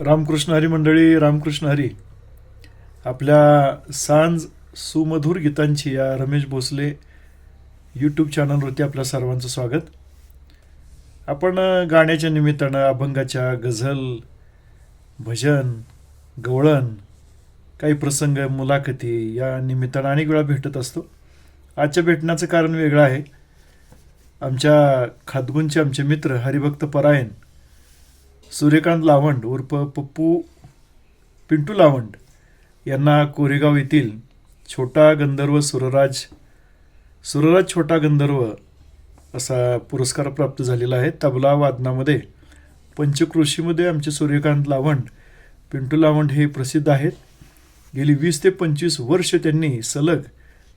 रामकृष्ण हरी मंडळी रामकृष्ण हरी. आपल्या सांज सुमधुर गीतांची या रमेश भोसले यूट्यूब चॅनलवरती आपल्या सर्वांचं स्वागत. आपण गाण्याच्या निमित्तानं अभंगाच्या गझल भजन गवळण काही प्रसंग मुलाखती या निमित्तानं अनेक वेळा भेटत असतो. आजच्या भेटण्याचं कारण वेगळं आहे. आमच्या खातगुंचे आमचे मित्र हरिभक्त परायण सूर्यकांत लावंड उर्फ पप्पू पिंटू लावंड यांना कोरेगाव येथील छोटा गंधर्व सुरराज सुरराज छोटा गंधर्व असा पुरस्कार प्राप्त झालेला आहे. तबला वादनामध्ये पंचकृषीमध्ये आमचे सूर्यकांत लावंड पिंटू लावंड हे प्रसिद्ध आहेत. गेली वीस ते पंचवीस वर्ष त्यांनी सलग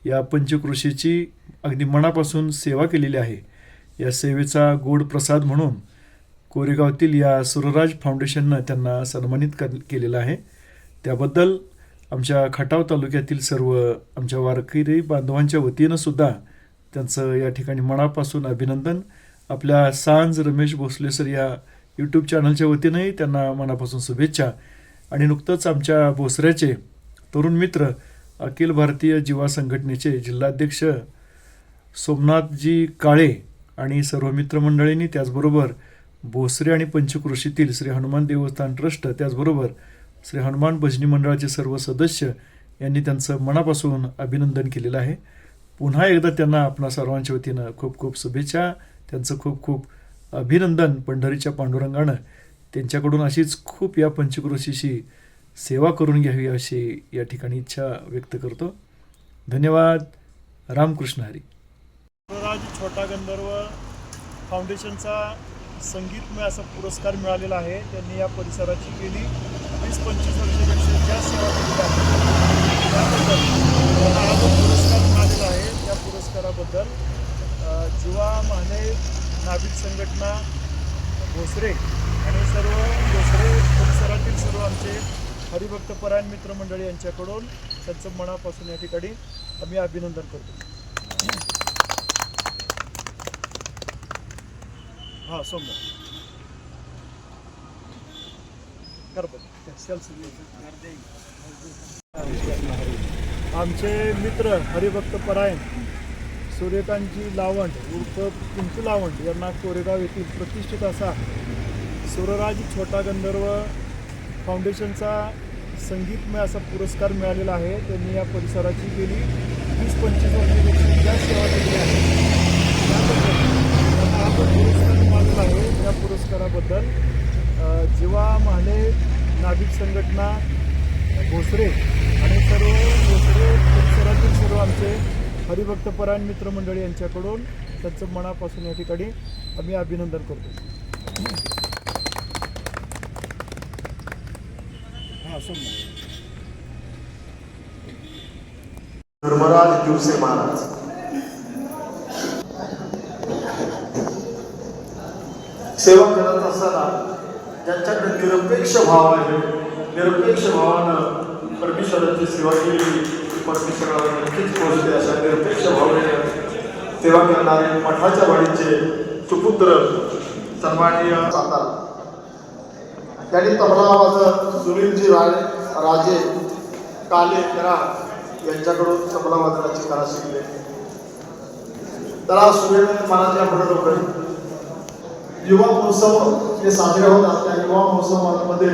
या पंचकृषीची अगदी मनापासून सेवा केलेली आहे. या सेवेचा गोड प्रसाद म्हणून कोरेगावतील या सुरराज फाउंडेशननं त्यांना सन्मानित कर केलेलं आहे. त्याबद्दल आमच्या खटाव तालुक्यातील सर्व आमच्या वारकरी बांधवांच्या वतीनं सुद्धा त्यांचं या ठिकाणी मनापासून अभिनंदन. आपल्या सांज रमेश भोसले सर या यूट्यूब चॅनलच्या वतीनंही त्यांना मनापासून शुभेच्छा. आणि नुकतंच आमच्या भोसऱ्याचे तरुण मित्र अखिल भारतीय जीवा संघटनेचे जिल्हाध्यक्ष सोमनाथजी काळे आणि सर्व मित्रमंडळींनी त्याचबरोबर भोसरे आणि पंचकृषीतील श्री हनुमान देवस्थान ट्रस्ट त्याचबरोबर श्री हनुमान भजनी मंडळाचे सर्व सदस्य यांनी त्यांचं मनापासून अभिनंदन केलेलं आहे. पुन्हा एकदा त्यांना आपणा सर्वांच्या वतीनं खूप खूप शुभेच्छा. त्यांचं खूप खूप अभिनंदन पंढरीच्या पांडुरंगानं. त्यांच्याकडून अशीच खूप या पंचकृषीशी सेवा करून घ्यावी अशी या ठिकाणी इच्छा व्यक्त करतो. धन्यवाद. रामकृष्ण हरी. छोटा गंधर्व फाउंडेशनचा संगीतमय असा पुरस्कार मिळालेला आहे. त्यांनी या परिसराची गेली वीस पंचवीस वर्षापेक्षा जास्त सेवा केलेली आहे. त्याबद्दल त्यांना हा जो पुरस्कार मिळालेला आहे त्या पुरस्काराबद्दल जुवा जीवा माने नाभिक संघटना भोसरे आणि सर्व भोसरे परिसरातील सर्व आमचे हरिभक्तपरायण मित्रमंडळी यांच्याकडून त्यांचं मनापासून या ठिकाणी आम्ही अभिनंदन करतो. हा सोमवार आमचे मित्र हरिभक्त परायण सूर्यकांतजी लावंड उर्फ पिंटू लावंड यांना कोरेगाव येथील प्रतिष्ठित असा सुरराज छोटा गंधर्व फाउंडेशनचा संगीतमय असा पुरस्कार मिळालेला आहे. त्यांनी या परिसराची गेली वीस पंचवीस वर्षापेक्षा जास्त सेवा केली आहे त्याबद्दल त्यांना हा जो पुरस्कार मिळालेला आहे या पुरस्काराबद्दल जेव्हा जीवा माने नाभिक संघटना भोसरे आणि सर्व भोसरे परिसरातील सर्व आमचे हरिभक्तपरायण मित्रमंडळी यांच्याकडून त्यांचं मनापासून या ठिकाणी आम्ही अभिनंदन करतो. हां धर्मराज दिवसे महाराज. सेवा करत असताना ज्यांच्याकडे निरपेक्ष भाव आहे निरपेक्ष भावानं परमेश्वराची सेवा केली परमेश्वराला नक्कीच पोहोचते अशा निरपेक्ष भावनेनं सेवा करणारे मठाच्या वाडीचे सुपुत्र सन्माननीय सातारा. त्यांनी तबला वाजत सुनीलजी राणे राजे काले करा यांच्याकडून तबला वाजनाची कला शिकले त्याला सुनील मनाच्या म्हणत होते युवा महोत्सव हे साजरे होत असल्या युवा महोत्सवामध्ये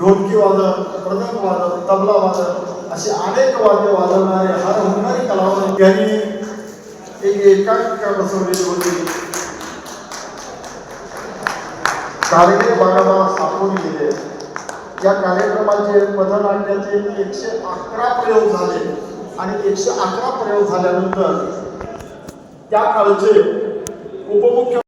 ढोलकी वादन प्रदक वादन तबला वादन असे अनेक वाद्य वाजवणारे हर होणारी कलावंत यांनी एक एकांकिका बसवलेली होती. कारणे बाळाबा सापडून गेले. या कार्यक्रमाचे पथनाट्याचे एकशे अकरा प्रयोग झाले आणि एकशे अकरा प्रयोग झाल्यानंतर त्या काळचे उपमुख्य